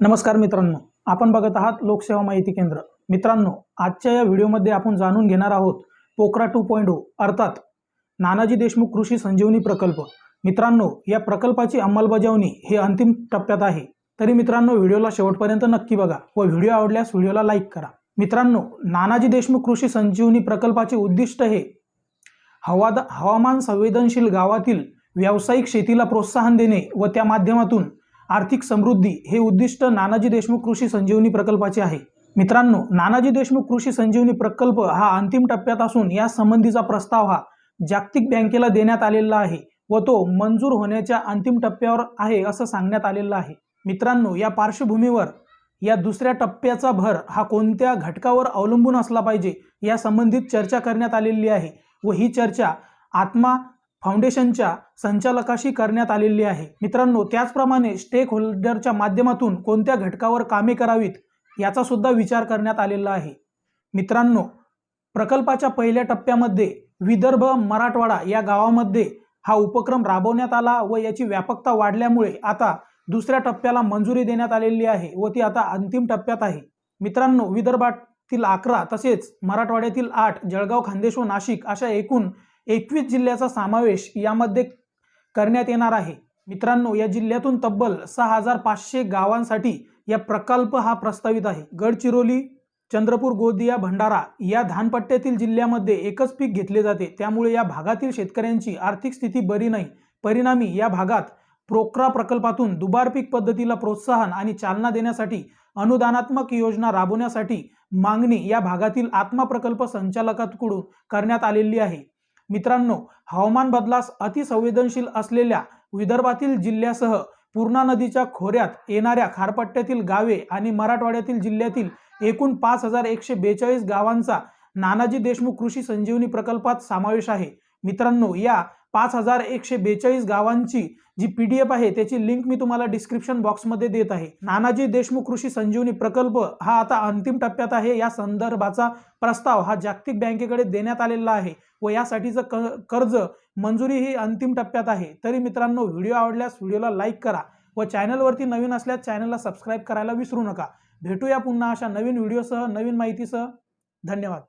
नमस्कार मित्रांनो. आपण बघत आहात लोकसेवा माहिती केंद्र. मित्रांनो आजच्या या व्हिडिओमध्ये आपण जाणून घेणार आहोत पोकरा टू पॉईंट अर्थात नानाजी देशमुख कृषी संजीवनी प्रकल्प. मित्रांनो या प्रकल्पाची अंमलबजावणी हे अंतिम टप्प्यात आहे. तरी मित्रांनो व्हिडिओला शेवटपर्यंत नक्की बघा व व्हिडिओ आवडल्यास व्हिडिओला लाईक करा. मित्रांनो नानाजी देशमुख कृषी संजीवनी प्रकल्पाचे उद्दिष्ट हे हवाद हवामान संवेदनशील गावातील व्यावसायिक शेतीला प्रोत्साहन देणे व त्या माध्यमातून आर्थिक समृद्धी हे उद्दिष्ट नानाजी देशमुख कृषी संजीवनी प्रकल्पाचे आहे. मित्रांनो नानाजी देशमुख कृषी संजीवनी प्रकल्प हा अंतिम टप्प्यात असून या संबंधीचा प्रस्ताव हा जागतिक बँकेला देण्यात आलेला आहे व तो मंजूर होण्याच्या अंतिम टप्प्यावर आहे असं सांगण्यात आलेलं आहे. मित्रांनो या पार्श्वभूमीवर या दुसऱ्या टप्प्याचा भर हा कोणत्या घटकावर अवलंबून असला पाहिजे या संबंधित चर्चा करण्यात आलेली आहे व ही चर्चा आत्मा फाउंडेशनच्या संचालकाशी करण्यात आलेली आहे. मित्रांनो त्याचप्रमाणे स्टेक होल्डरच्या माध्यमातून कोणत्या घटकावर कामे करावीत याचा सुद्धा विचार करण्यात आलेला आहे. मित्रांनो प्रकल्पाच्या पहिल्या टप्प्यामध्ये विदर्भ मराठवाडा या गावामध्ये हा उपक्रम राबवण्यात आला व याची व्यापकता वाढल्यामुळे आता दुसऱ्या टप्प्याला मंजुरी देण्यात आलेली आहे व ती आता अंतिम टप्प्यात आहे. मित्रांनो विदर्भातील अकरा तसेच मराठवाड्यातील आठ जळगाव खान्देश व नाशिक अशा एकूण एकवीस जिल्ह्याचा समावेश यामध्ये करण्यात येणार आहे. मित्रांनो या जिल्ह्यातून तब्बल सहा हजार पाचशे गावांसाठी या प्रकल्प हा प्रस्तावित आहे. गडचिरोली चंद्रपूर गोदिया भंडारा या धानपट्ट्यातील जिल्ह्यामध्ये एकच पीक घेतले जाते. त्यामुळे या भागातील शेतकऱ्यांची आर्थिक स्थिती बरी नाही. परिणामी या भागात प्रोक्रा प्रकल्पातून दुबार पीक पद्धतीला प्रोत्साहन आणि चालना देण्यासाठी अनुदानात्मक योजना राबवण्यासाठी मागणी या भागातील आत्मा प्रकल्प संचालकांकडून करण्यात आलेली आहे. मित्रांनो हवामान बदलास अतिसंवेदनशील असलेल्या विदर्भातील जिल्ह्यासह पूर्णा नदीच्या खोऱ्यात येणाऱ्या खारपट्ट्यातील गावे आणि मराठवाड्यातील जिल्ह्यातील एकूण पाच हजार एकशे बेचाळीस गावांचा नानाजी देशमुख कृषी संजीवनी प्रकल्पात समावेश आहे. मित्रांनो या पाच हजार एकशे बेचाळीस गावांची जी पी डी एफ आहे त्याची लिंक मी तुम्हाला डिस्क्रिप्शन बॉक्समध्ये देत आहे. नानाजी देशमुख कृषी संजीवनी प्रकल्प हा आता अंतिम टप्प्यात आहे. या संदर्भाचा प्रस्ताव हा जागतिक बँकेकडे देण्यात आलेला आहे व यासाठीचं क कर्ज मंजुरी ही अंतिम टप्प्यात आहे. तरी मित्रांनो व्हिडिओ आवडल्यास व्हिडिओला लाईक करा व चॅनलवरती नवीन असल्यास चॅनलला सबस्क्राईब करायला विसरू नका. भेटूया पुन्हा अशा नवीन व्हिडिओसह नवीन माहितीसह. धन्यवाद.